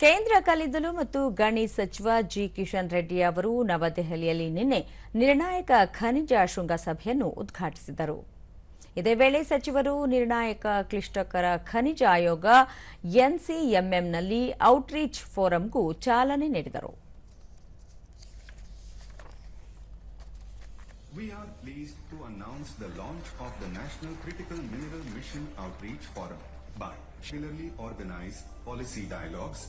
ಕೇಂದ್ರ ಕಲ್ಲಿದ್ದಲು ಮತ್ತು ಗಣಿ ಸಚಿವ ಜಿ ಕಿಶನ್ ರೆಡ್ಡಿ ಅವರು ನವದೆಹಲಿಯಲ್ಲಿ ನಿನ್ನೆ ನಿರ್ಣಾಯಕ ಖನಿಜ ಶೃಂಗಸಭೆಯನ್ನು ಉದ್ಘಾಟಿಸಿದರು ಇದೇ ವೇಳೆ ಸಚಿವರು ನಿರ್ಣಾಯಕ ಕ್ಲಿಷ್ಟಕರ ಖನಿಜ ಆಯೋಗ ಎನ್ಸಿಎಂಎಂನಲ್ಲಿ ಔಟ್ರೀಚ್ ಫೋರಂಗೂ ಚಾಲನೆ ನೀಡಿದರು We are pleased to announce the launch of the National Critical Mineral Mission Outreach Forum by organized policy dialogues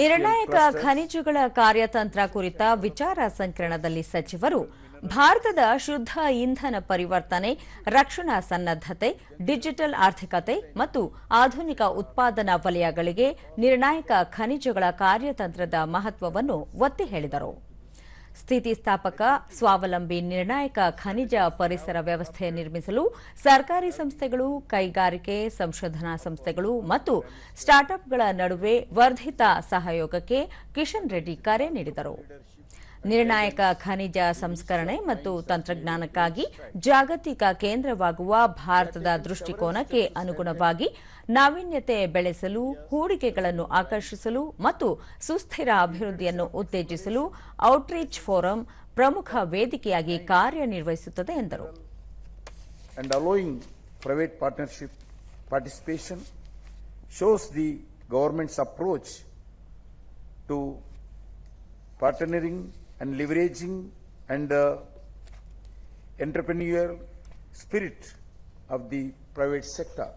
ನಿರ್ಣಾಯಕ ಖನಿಜಗಳ ಕಾರ್ಯತಂತ್ರ ಕುರಿತ ವಿಚಾರ ಸಂಕಿರಣದಲ್ಲಿ ಸಚಿವರು ಭಾರತದ ಶುದ್ಧ ಇಂಧನ ಪರಿವರ್ತನೆ ರಕ್ಷಣಾ ಸನ್ನದ್ಧತೆ ಡಿಜಿಟಲ್ ಆರ್ಥಿಕತೆ ಮತ್ತು ಆಧುನಿಕ ಉತ್ಪಾದನಾ ವಲಯಗಳಿಗೆ ನಿರ್ಣಾಯಕ ಖನಿಜಗಳ ಕಾರ್ಯತಂತ್ರದ ಮಹತ್ವವನ್ನು ಒತ್ತಿ ಹೇಳಿದರು. ಸ್ಥಿತಿಸ್ಥಾಪಕ, ಸ್ವಾವಲಂಬಿ ನಿರ್ಣಾಯಕ ಖನಿಜ ಪರಿಸರ ವ್ಯವಸ್ಥೆ ನಿರ್ಮಿಸಲು ಸರ್ಕಾರಿ ಸಂಸ್ಥೆಗಳು, ಕೈಗಾರಿಕೆ, ಸಂಶೋಧನಾ ಸಂಸ್ಥೆಗಳು ಮತ್ತು ಸ್ಟಾರ್ಟ್ಅಪ್ಗಳ ನಡುವೆ ವರ್ಧಿತ ಸಹಯೋಗಕ್ಕೆ ಕಿಶನ್ ರೆಡ್ಡಿ ಕರೆ ನೀಡಿದರು. ನಿರ್ಣಾಯಕ ಖನಿಜ ಸಂಸ್ಕರಣೆ ಮತ್ತು ತಂತ್ರಜ್ಞಾನಕ್ಕಾಗಿ ಜಾಗತಿಕ ಕೇಂದ್ರವಾಗುವ ಭಾರತದ ದೃಷ್ಟಿಕೋನಕ್ಕೆ ಅನುಗುಣವಾಗಿ ನಾವೀನ್ಯತೆ ಬೆಳೆಸಲು, ಹೂಡಿಕೆಗಳನ್ನು ಆಕರ್ಷಿಸಲು ಮತ್ತು ಸುಸ್ಥಿರ ಅಭಿವೃದ್ಧಿಯನ್ನು ಉತ್ತೇಜಿಸಲು ಔಟ್ರೀಚ್ ಫೋರಂ ಪ್ರಮುಖ ವೇದಿಕೆಯಾಗಿ ಕಾರ್ಯನಿರ್ವಹಿಸುತ್ತದೆ ಎಂದರು. Shows the government's approach to partnering and leveraging and the entrepreneurial spirit of the private sector.